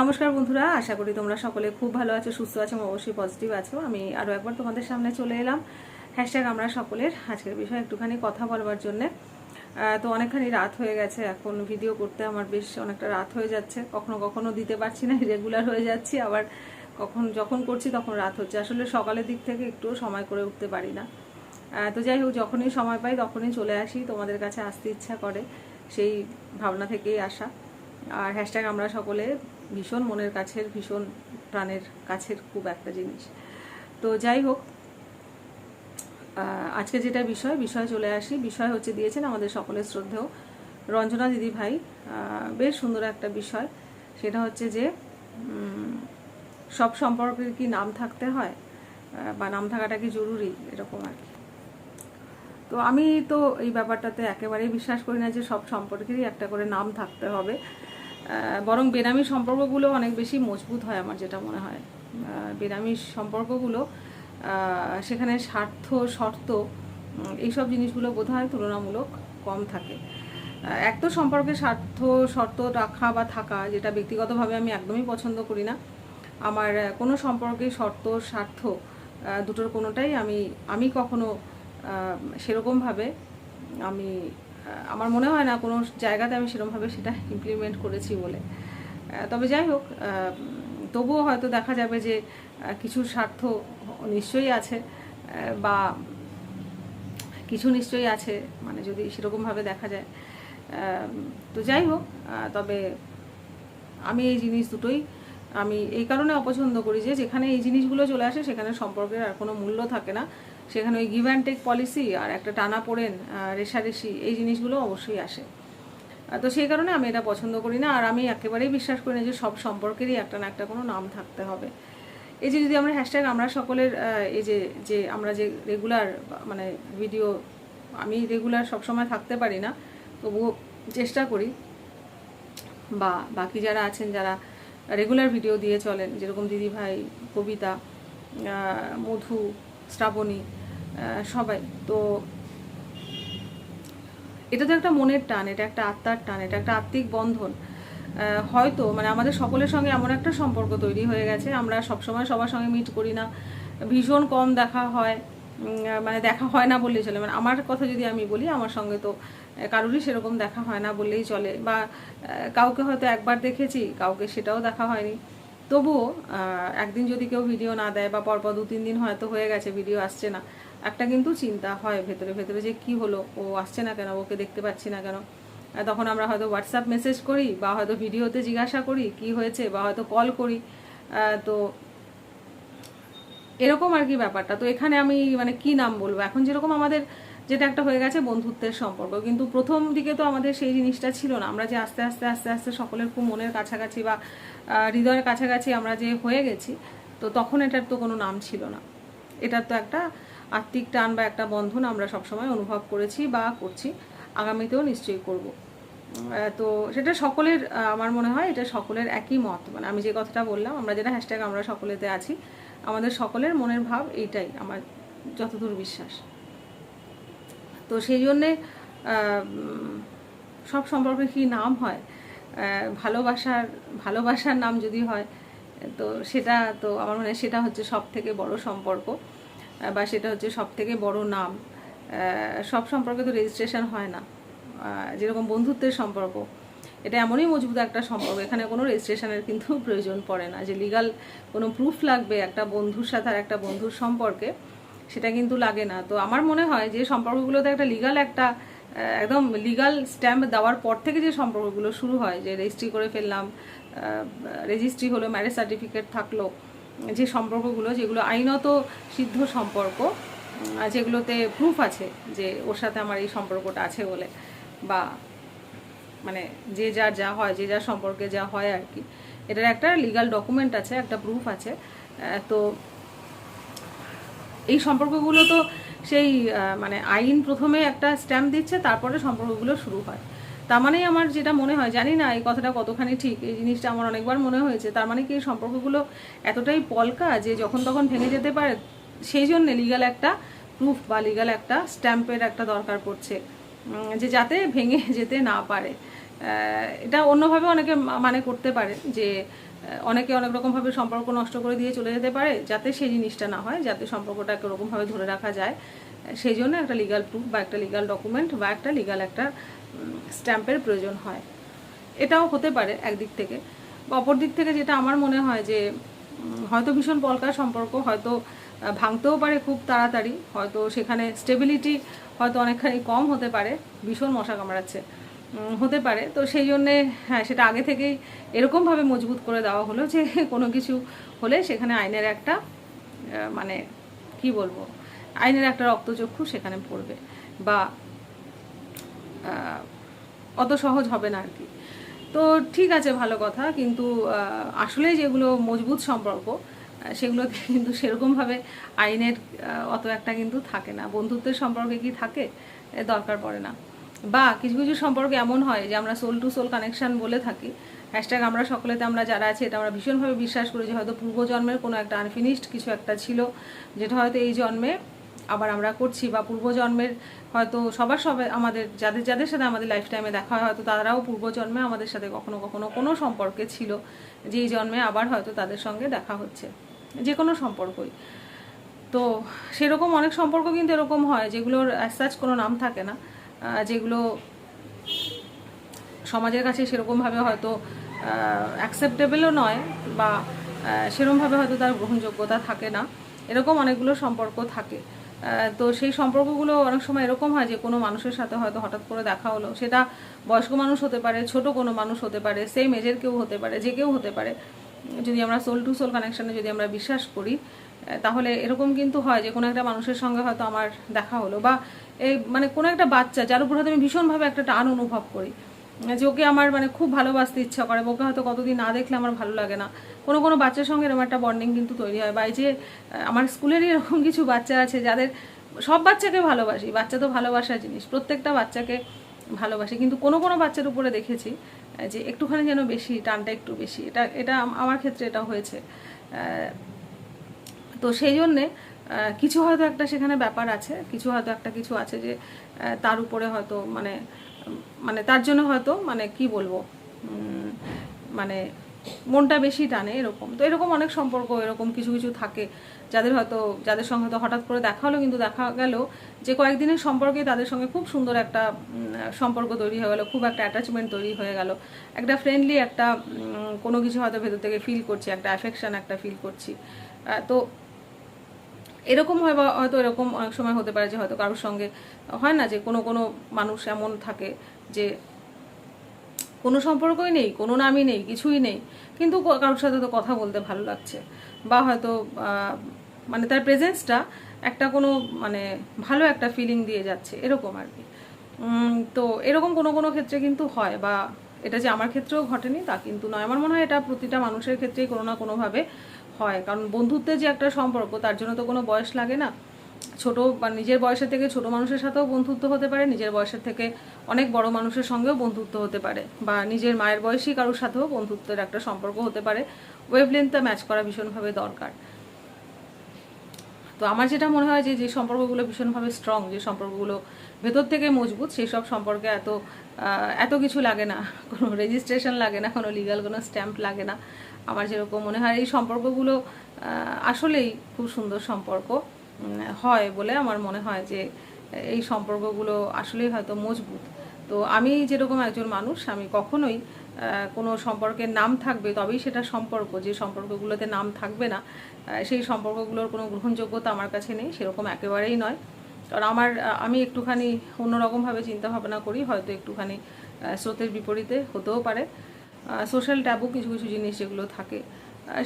নমস্কার বন্ধুরা, আশা করি তোমরা সকলে খুব ভালো আছো, সুস্থ আছো অবশ্যই পজিটিভ আছো। আমি আরও একবার তোমাদের সামনে চলে এলাম। হ্যাশট্যাগ আমরা সকলের আজকের বিষয়ে একটুখানি কথা বলবার জন্যে। তো অনেকখানি রাত হয়ে গেছে, এখন ভিডিও করতে আমার বেশ অনেকটা রাত হয়ে যাচ্ছে। কখনো কখনো দিতে পারছি না রেগুলার হয়ে যাচ্ছি। আবার কখন যখন করছি তখন রাত হচ্ছে। আসলে সকালের দিক থেকে একটুও সময় করে উঠতে পারি না। তো যাই হোক, যখনই সময় পাই তখনই চলে আসি। তোমাদের কাছে আসতে ইচ্ছা করে, সেই ভাবনা থেকেই আসা। আর হ্যাশট্যাগ আমরা সকলে ভীষণ মনের কাছের, ভীষণ প্রাণের কাছের খুব একটা জিনিস। তো যাই হোক আজকে যেটা বিষয় বিষয় চলে আসি। বিষয় হচ্ছে দিয়েছেন আমাদের সকলের শ্রদ্ধেয় রঞ্জনা দিদি ভাই। বেশ সুন্দর একটা বিষয়। সেটা হচ্ছে যে সব সম্পর্কের কি নাম থাকতে হয়? বা নাম থাকাটা কি জরুরি? এরকম আর কি। তো আমি তো এই ব্যাপারটাতে একেবারেই বিশ্বাস করি না যে সব সম্পর্কেরই একটা করে নাম থাকতে হবে। বরং বেনামি সম্পর্কগুলো অনেক বেশি মজবুত হয় আমার যেটা মনে হয়। বেনামি সম্পর্কগুলো সেখানে স্বার্থ, শর্ত এইসব জিনিসগুলো বোধ হয় তুলনামূলক কম থাকে। এক তো সম্পর্কে স্বার্থ, শর্ত রাখা বা থাকা, যেটা ব্যক্তিগতভাবে আমি একদমই পছন্দ করি না। আমার কোনো সম্পর্কে শর্ত, স্বার্থ দুটোর কোনোটাই আমি আমি কখনো সেরকমভাবে আমি আমার মনে হয় না কোনো জায়গাতে আমি সেরকমভাবে সেটা ইমপ্লিমেন্ট করেছি বলে। তবে যাই হোক তবুও হয়তো দেখা যাবে যে কিছু স্বার্থ নিশ্চয়ই আছে বা কিছু নিশ্চয়ই আছে মানে যদি সেরকমভাবে দেখা যায়। তো যাই হোক তবে আমি এই জিনিস দুটোই, আমি এই কারণে অপছন্দ করি যে, যেখানে এই জিনিসগুলো চলে আসে, সেখানে সম্পর্কের আর কোনো মূল্য থাকে না। সেখানে ওই গিভ অ্যান্ড টেক পলিসি আর একটা টানা পড়েন রেশারেশি, এই জিনিসগুলো অবশ্যই আসে। তো সেই কারণে আমি এটা পছন্দ করি না, আর আমি একেবারেই বিশ্বাস করি না যে সব সম্পর্কেরই একটা না একটা কোনো নাম থাকতে হবে। এই যে যদি আমরা হ্যাশট্যাগ আমরা সকলের এই যে যে আমরা যে রেগুলার মানে ভিডিও আমি রেগুলার সবসময় থাকতে পারি না, তবুও চেষ্টা করি। বা বাকি যারা আছেন, যারা রেগুলার ভিডিও দিয়ে চলেন, যেরকম দিদিভাই, কবিতা মধু, শ্রাবণী সবাই। তো এটা তো একটা মনের টান, এটা একটা আত্মার টান, এটা একটা আত্মিক বন্ধন। হয়তো মানে আমাদের সকলের সঙ্গে এমন একটা সম্পর্ক তৈরি হয়ে গেছে, আমরা সবসময় সবার সঙ্গে মিট করি না। ভীষণ কম দেখা হয় মানে দেখা হয় না বললেই চলে। মানে আমার কথা যদি আমি বলি, আমার সঙ্গে তো কারোরই সেরকম দেখা হয় না বললেই চলে। বা কাউকে হয়তো একবার দেখেছি, কাউকে সেটাও দেখা হয়নি। তবুও একদিন যদি কেউ ভিডিও না দেয় বা পরপর দু তিন দিন হয়তো হয়ে গেছে ভিডিও আসছে না। একটা কিন্তু চিন্তা হয় ভেতরে ভেতরে যে কি হলো? ও আসছে না কেন? ওকে দেখতে পাচ্ছি না কেন? তখন আমরা হয়তো হোয়াটসঅ্যাপ মেসেজ করি বা হয়তো ভিডিওতে জিজ্ঞাসা করি, কি হয়েছে? বা হয়তো কল করি। তো এরকম আর কি ব্যাপারটা। তো এখানে আমি মানে কি নাম বলব? এখন যেরকম আমাদের যেটা একটা হয়ে গেছে বন্ধুত্বের সম্পর্ক। কিন্তু প্রথম দিকে তো আমাদের সেই জিনিসটা ছিল না। আমরা যে আস্তে আস্তে আস্তে আস্তে সকলের খুব মনের কাছাকাছি বা হৃদয়ের কাছাকাছি আমরা যে হয়ে গেছি, তো তখন এটার তো কোনো নাম ছিল না। এটার তো একটা আত্মিক টান বা একটা বন্ধন আমরা সবসময় অনুভব করেছি বা করছি, আগামীতেও নিশ্চয়ই করব। তো সেটা সকলের আমার মনে হয় এটা সকলের একই মত। মানে আমি যে কথাটা বললাম, আমরা যেটা হ্যাশট্যাগ আমরা সকলেতে আছি, আমাদের সকলের মনের ভাব এইটাই, আমার যতদূর বিশ্বাস। তো সেই জন্যে সব সম্পর্কে কি নাম হয়? ভালোবাসার ভালোবাসার নাম যদি হয়, তো সেটা, তো আমার মনে হয় সেটা হচ্ছে সব থেকে বড় সম্পর্ক। বা সেটা হচ্ছে সব থেকে বড় নাম সব সম্পর্কে তো রেজিস্ট্রেশন হয় না। যেরকম বন্ধুত্বের সম্পর্ক, এটা এমনই মজবুত একটা সম্পর্ক, এখানে কোনো রেজিস্ট্রেশনের কিন্তু প্রয়োজন পড়ে না। যে লিগাল কোনো প্রুফ লাগবে একটা বন্ধুর সাথে আর একটা বন্ধুর সম্পর্কে, সেটা কিন্তু লাগে না। তো আমার মনে হয় যে সম্পর্কগুলোতে একটা লিগাল একটা একদম লিগাল স্ট্যাম্প দেওয়ার পর থেকে যে সম্পর্কগুলো শুরু হয়, যে রেজিস্ট্রি করে ফেললাম রেজিস্ট্রি হলো ম্যারেজ সার্টিফিকেট থাকল যে সম্পর্কগুলো, যেগুলো আইনত সিদ্ধ সম্পর্ক যেগুলোতে প্রুফ আছে যে ওর সাথে আমার এই সম্পর্কটা আছে বলে বা মানে যে যার যা হয়, যে যার সম্পর্কে যা হয় আর কি। এটার একটা লিগাল ডকুমেন্ট আছে, একটা প্রুফ আছে। তো এই সম্পর্কগুলো তো সেই মানে আইন প্রথমে একটা স্ট্যাম্প দিচ্ছে, তারপরে সম্পর্কগুলো শুরু হয়। তার মানেই আমার যেটা মনে হয়, জানি না এই কথাটা কতখানি ঠিক, এই জিনিসটা আমার অনেকবার মনে হয়েছে, তার মানে কি এই সম্পর্কগুলো এতটাই পলকা যে যখন তখন ভেঙে যেতে পারে, সেই জন্য লিগাল একটা প্রুফ বা লিগাল একটা স্ট্যাম্পের একটা দরকার পড়ছে যে যাতে ভেঙে যেতে না পারে। এটা অন্যভাবে অনেকে মানে করতে পারে যে অনেকে অনেক রকমভাবে সম্পর্ক নষ্ট করে দিয়ে চলে যেতে পারে, যাতে সেই জিনিসটা না হয়, যাতে সম্পর্কটা ওরকমভাবে ধরে রাখা যায়। সেই জন্য একটা লিগাল প্রুফ বা একটা লিগাল ডকুমেন্ট বা একটা লিগাল একটা স্ট্যাম্পের প্রয়োজন হয়। এটাও হতে পারে একদিক থেকে। অপর দিক থেকে যেটা আমার মনে হয় যে হয়তো ভীষণ বলকার সম্পর্ক, হয়তো ভাঙতেও পারে খুব তাড়াতাড়ি, হয়তো সেখানে স্টেবিলিটি হয়তো অনেকখানি কম হতে পারে, ভীষণ মশা কামড়াচ্ছে হতে পারে। তো সেই জন্যে হ্যাঁ সেটা আগে থেকেই এরকমভাবে মজবুত করে দেওয়া হলো যে, কোনো কিছু হলে সেখানে আইনের একটা মানে কি বলব আইনের একটা রক্তচক্ষু সেখানে পড়বে বা অত সহজ হবে না আর কি। তো ঠিক আছে, ভালো কথা, কিন্তু আসলে যেগুলো মজবুত সম্পর্ক সেগুলোতে কিন্তু সেরকমভাবে আইনের অত একটা কিন্তু থাকে না। বন্ধুত্বের সম্পর্কে কি থাকে দরকার পড়ে না। বা কিছু কিছু সম্পর্ক এমন হয় যে আমরা সোল টু সোল কানেকশন বলে থাকি। হ্যাশট্যাগ আমরা সকলেতে আমরা যারা আছি, এটা আমরা ভীষণভাবে বিশ্বাস করি যে হয়তো পূর্বজন্মের কোনো একটা আনফিনিশড কিছু একটা ছিল, যেটা হয়তো এই জন্মে আবার আমরা করছি বা পূর্বজন্মের হয়তো সবার সবাই আমাদের যাদের যাদের সাথে আমাদের লাইফ টাইমে দেখা হয় হয়তো তারাও পূর্বজন্মে আমাদের সাথে কখনো কখনো কোনো সম্পর্কে ছিল যে এই জন্মে আবার হয়তো তাদের সঙ্গে দেখা হচ্ছে যে কোনো সম্পর্কই। তো সেরকম অনেক সম্পর্ক কিন্তু এরকম হয় যেগুলোর অ্যাসাচ কোনো নাম থাকে না যেগুলো সমাজের কাছে সেরকমভাবে হয়তো অ্যাকসেপ্টেবলও নয় বা আহ, সেরকমভাবে হয়তো তার গ্রহণযোগ্যতা থাকে না। এরকম অনেকগুলো সম্পর্ক থাকে। তো সেই সম্পর্কগুলো অনেক সময় এরকম হয় যে কোনো মানুষের সাথে হয়তো হঠাৎ করে দেখা হলো। সেটা বয়স্ক মানুষ হতে পারে, ছোট কোনো মানুষ হতে পারে সেম এজের কেউ হতে পারে, যে কেউ হতে পারে। যদি আমরা সোল টু সোল কানেকশানে যদি আমরা বিশ্বাস করি তাহলে এরকম কিন্তু হয় যে কোনো একটা মানুষের সঙ্গে হয়তো আমার দেখা হলো বা এই মানে কোনো একটা বাচ্চা, যার উপর হয়তো আমি ভীষণভাবে একটা টান অনুভব করি। যে ওকে আমার মানে খুব ভালোবাসতে ইচ্ছা করে ওকে হয়তো কতদিন না দেখলে আমার ভালো লাগে না। কোনো কোনো বাচ্চার সঙ্গে এরকম একটা বন্ডিং কিন্তু তৈরি হয়। বা এই যে আমার স্কুলেরই এরকম কিছু বাচ্চা আছে যাদের সব বাচ্চাকে ভালোবাসি, বাচ্চা তো ভালোবাসার জিনিস, প্রত্যেকটা বাচ্চাকে ভালোবাসি। কিন্তু কোনো কোনো বাচ্চার উপরে দেখেছি যে একটুখানি যেন বেশি, টানটা একটু বেশি। এটা এটা আমার ক্ষেত্রে এটা হয়েছে। তো সেই জন্যে কিছু হয়তো একটা সেখানে ব্যাপার আছে, কিছু হয়তো একটা কিছু আছে যে তার উপরে হয়তো মানে মানে তার জন্য হয়তো মানে কি বলব মানে মনটা বেশি টানে এরকম। তো এরকম অনেক সম্পর্ক, এরকম কিছু কিছু থাকে যাদের হয়তো, যাদের সঙ্গে হয়তো হঠাৎ করে দেখা হলো, কিন্তু দেখা গেল যে কয়েকদিনের সম্পর্কে তাদের সঙ্গে খুব সুন্দর একটা সম্পর্ক তৈরি হয়ে গেলো, খুব একটা অ্যাটাচমেন্ট তৈরি হয়ে গেল। একটা ফ্রেন্ডলি একটা কোনো কিছু হয়তো ভেতর থেকে ফিল করছি, একটা অ্যাফেকশন একটা ফিল করছি। তো এরকম হয় বা হয়তো এরকম অনেক সময় হতে পারে যে হয়তো কারোর সঙ্গে হয় না যে কোনো কোনো মানুষ এমন থাকে যে কোনো সম্পর্কই নেই, কোনো নামই নেই, কিছুই নেই, কিন্তু কারোর সাথে তো কথা বলতে ভালো লাগছে। বা হয়তো মানে তার প্রেজেন্সটা একটা কোনো মানে ভালো একটা ফিলিং দিয়ে যাচ্ছে, এরকম আর কি। তো এরকম কোনো কোনো ক্ষেত্রে কিন্তু হয় বা এটা যে আমার ক্ষেত্রেও ঘটেনি তা কিন্তু নয়। আমার মনে হয় এটা প্রতিটা মানুষের ক্ষেত্রেই কোনো না কোনোভাবে হয়। কারণ বন্ধুত্বের যে একটা সম্পর্ক, তার জন্য তো কোনো বয়স লাগে না। ছোট বা নিজের বয়সের থেকে ছোট মানুষের সাথেও বন্ধুত্ব হতে পারে, নিজের বয়সের থেকে অনেক বড় মানুষের সঙ্গেও বন্ধুত্ব হতে পারে বা নিজের মায়ের বয়সী কারোর সাথেও বন্ধুত্বের একটা সম্পর্ক হতে পারে। ওয়েভলেন্থটা ম্যাচ করা ভীষণভাবে দরকার। তো আমার যেটা মনে হয় যে সম্পর্কগুলো ভীষণভাবে স্ট্রং যে সম্পর্কগুলো ভেতর থেকে মজবুত, সেই সব সম্পর্কে এত এত কিছু লাগে না। কোনো রেজিস্ট্রেশন লাগে না, কোনো লিগাল কোনো স্ট্যাম্প লাগে না। আমার যেরকম মনে হয়, এই সম্পর্কগুলো আসলেই খুব সুন্দর সম্পর্ক হয় বলে আমার মনে হয় যে, এই সম্পর্কগুলো আসলেই হয়তো মজবুত। তো আমি যেরকম একজন মানুষ, আমি কখনোই কোনো সম্পর্কের নাম থাকবে, তবেই সেটা সম্পর্ক। যে সম্পর্কগুলোতে নাম থাকবে না সেই সম্পর্কগুলোর কোনো গ্রহণযোগ্যতা আমার কাছে নেই, সেরকম একেবারেই নয়। কারণ আমার আমি একটুখানি অন্যরকমভাবে চিন্তাভাবনা করি, হয়তো একটুখানি স্রোতের বিপরীতে হতেও পারে। সোশ্যাল ট্যাবু কিছু কিছু জিনিস যেগুলো থাকে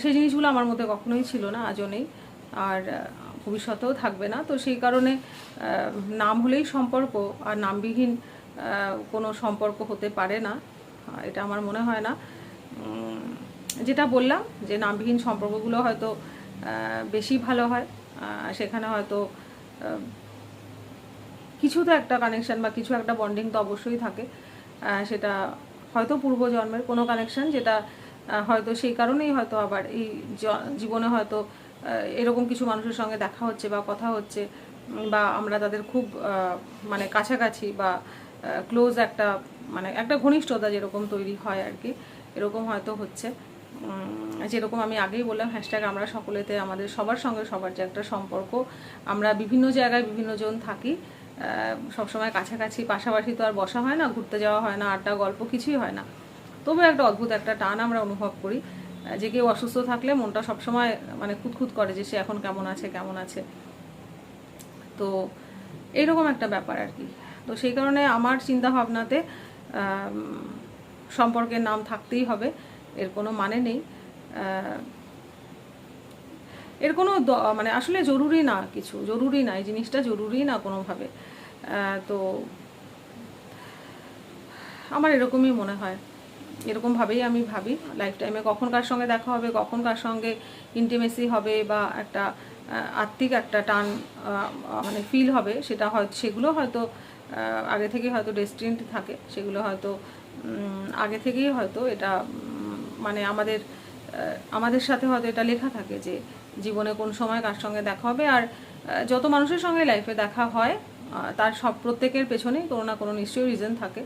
সেই জিনিসগুলো আমার মধ্যে কখনোই ছিল না, আজও নেই। আর ভবিষ্যতেও থাকবে না। তো সেই কারণে নাম হলেই সম্পর্ক, আর নামবিহীন কোনো সম্পর্ক হতে পারে না। এটা আমার মনে হয় না। যেটা বললাম যে নামবিহীন সম্পর্কগুলো হয়তো বেশি ভালো হয় সেখানে হয়তো কিছু তো একটা কানেকশান বা কিছু একটা বন্ডিং তো অবশ্যই থাকে। সেটা হয়তো পূর্বজন্মের কোনো কানেকশান যেটা হয়তো সেই কারণেই হয়তো আবার এই জীবনে হয়তো এরকম কিছু মানুষের সঙ্গে দেখা হচ্ছে বা কথা হচ্ছে বা আমরা তাদের খুব মানে কাছাকাছি বা ক্লোজ একটা মানে একটা ঘনিষ্ঠতা যেরকম তৈরি হয় আর কি, এরকম হয়তো হচ্ছে। যেরকম আমি আগেই বললাম হ্যাশট্যাগ আমরা সকলেতে, আমাদের সবার সঙ্গে সবার যে একটা সম্পর্ক, আমরা বিভিন্ন জায়গায় বিভিন্ন জন থাকি। সবসময় কাছাকাছি, পাশাপাশি তো আর বসা হয় না, ঘুরতে যাওয়া হয় না, আড্ডা, গল্প কিছুই হয় না। তবু একটা অদ্ভুত একটা টান আমরা অনুভব করি যে কেউ অসুস্থ থাকলে মনটা সবসময় মানে খুঁতখুত করে যে সে এখন কেমন আছে কেমন আছে। তো এইরকম একটা ব্যাপার আর কি। তো সেই কারণে আমার চিন্তা ভাবনাতে সম্পর্কের নাম থাকতেই হবে। এর কোনো মানে নেই। এর কোনো মানে আসলে জরুরি না কিছু, জরুরি না, এই জিনিসটা জরুরি না কোনোভাবে। তো আমার এরকমই মনে হয়। এরকমভাবেই আমি ভাবি। লাইফ টাইমে কখন কার সঙ্গে দেখা হবে, কখন কার সঙ্গে ইন্টিমেসি হবে বা একটা আত্মিক একটা টান মানে ফিল হবে, সেটা হয়তো সেগুলো হয়তো আগে থেকে হয়তো ডেস্টিন্ড থাকে, সেগুলো হয়তো আগে থেকেই হয়তো এটা মানে আমাদের আমাদের সাথে হয়তো এটা লেখা থাকে যে জীবনে কোন সময় কার সঙ্গে দেখা হবে আর যত মানুষের সঙ্গে লাইফে দেখা হয় তার সব প্রত্যেকের পেছনেই কোনো না কোনো নিশ্চয়ই রিজন থাকে।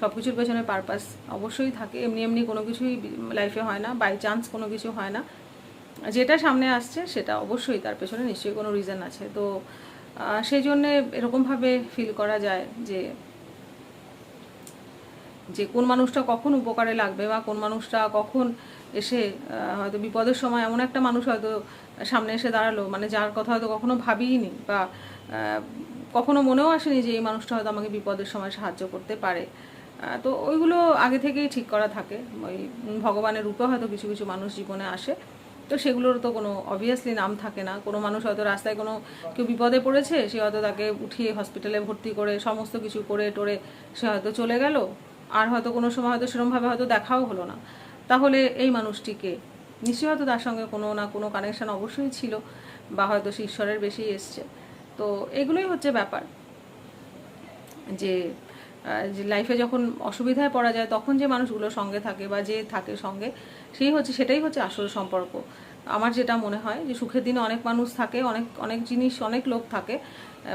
সব কিছুর পেছনে পারপাস অবশ্যই থাকে। এমনি এমনি কোনো কিছুই লাইফে হয় না বাই চান্স কোনো কিছু হয় না। যেটা সামনে আসছে, সেটা অবশ্যই তার পেছনে নিশ্চয়ই কোনো রিজন আছে। তো সেই জন্যে এরকমভাবে ফিল করা যায় যে যে কোন মানুষটা কখন উপকারে লাগবে বা কোন মানুষটা কখন এসে হয়তো বিপদের সময় এমন একটা মানুষ হয়তো সামনে এসে দাঁড়াল মানে যার কথা হয়তো কখনো ভাবিইনি বা কখনো মনেও আসেনি যে এই মানুষটা হয়তো আমাকে বিপদের সময় সাহায্য করতে পারে। তো ওইগুলো আগে থেকেই ঠিক করা থাকে। ওই ভগবানের রূপে হয়তো কিছু কিছু মানুষ জীবনে আসে। তো সেগুলোর তো কোনো অবভিয়াসলি নাম থাকে না। কোনো মানুষ হয়তো রাস্তায় কোনো কেউ বিপদে পড়েছে, সে হয়তো তাকে উঠিয়ে হসপিটালে ভর্তি করে সমস্ত কিছু করে টোরে সে হয়তো চলে গেল। আর হয়তো কোনো সময় হয়তো সেরমভাবে হয়তো দেখাও হলো না। তাহলে এই মানুষটিকে নিশ্চয়ই হয়তো তার সঙ্গে কোনো না কোনো কানেকশান অবশ্যই ছিল বা হয়তো সে ঈশ্বরের বেশি এসছে। তো এগুলোই হচ্ছে ব্যাপার যে যে লাইফে যখন অসুবিধায় পড়া যায়, তখন যে মানুষগুলো সঙ্গে থাকে বা যে থাকে সঙ্গে, সেই হচ্ছে, সেটাই হচ্ছে আসল সম্পর্ক। আমার যেটা মনে হয় যে, সুখের দিনে অনেক মানুষ থাকে, অনেক অনেক জিনিস, অনেক লোক থাকে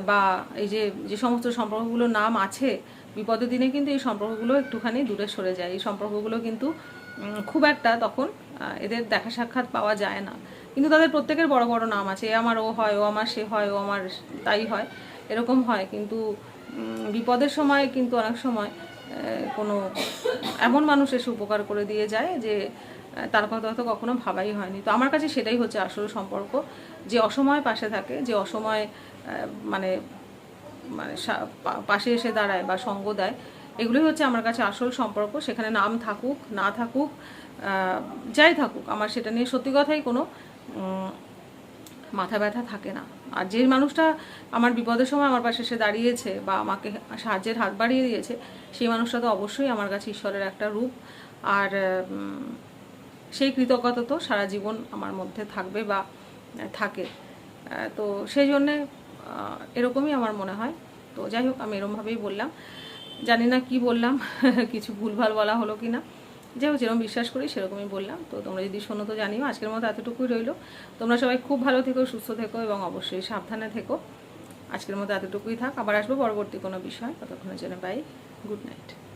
বা এই যে যে সমস্ত সম্পর্কগুলোর নাম আছে, বিপদের দিনে কিন্তু এই সম্পর্কগুলো একটুখানি দূরে সরে যায়। এই সম্পর্কগুলো কিন্তু খুব একটা তখন এদের দেখা সাক্ষাৎ পাওয়া যায় না। কিন্তু তাদের প্রত্যেকের বড় বড় নাম আছে, এ আমার, ও হয়, ও আমার, সে হয়, ও আমার, তাই হয়, এরকম হয়। কিন্তু বিপদের সময় কিন্তু অনেক সময় কোনো এমন মানুষ এসে উপকার করে দিয়ে যায় যে তার কথা হয়তো কখনো ভাবাই হয়নি। তো আমার কাছে সেটাই হচ্ছে আসল সম্পর্ক। যে অসময় পাশে থাকে, যে অসময় মানে মানে পাশে এসে দাঁড়ায় বা সঙ্গ দেয়, এগুলোই হচ্ছে আমার কাছে আসল সম্পর্ক। সেখানে নাম থাকুক, না থাকুক যাই থাকুক, আমার সেটা নিয়ে সত্যি কথাই কোনো মাথা ব্যথা থাকে না। আর যে মানুষটা আমার বিপদের সময় আমার পাশে এসে দাঁড়িয়েছে বা আমাকে সাহায্যের হাত বাড়িয়ে দিয়েছে, সেই মানুষটা তো অবশ্যই আমার কাছে ঈশ্বরের একটা রূপ। আর সেই কৃতজ্ঞতা তো সারা জীবন আমার মধ্যে থাকবে বা থাকে। তো সেই জন্যে এরকমই আমার মনে হয়। তো যাই হোক, আমি এরমভাবেই বললাম। জানি না কি বললাম, কিছু ভুলভাল বলা হলো কি না যাই হোক যেরকম বিশ্বাস করি সেরকমই বললাম। তো তোমরা যদি শোনো তো জানিও, আজকের মতো এতটুকুই রইল। তোমরা সবাই খুব ভালো থেকো, সুস্থ থেকো এবং অবশ্যই সাবধানে থেকো। আজকের মতো এতটুকুই থাক। আবার আসব পরবর্তী কোনো বিষয়। ততক্ষণের জন্য বাই গুড নাইট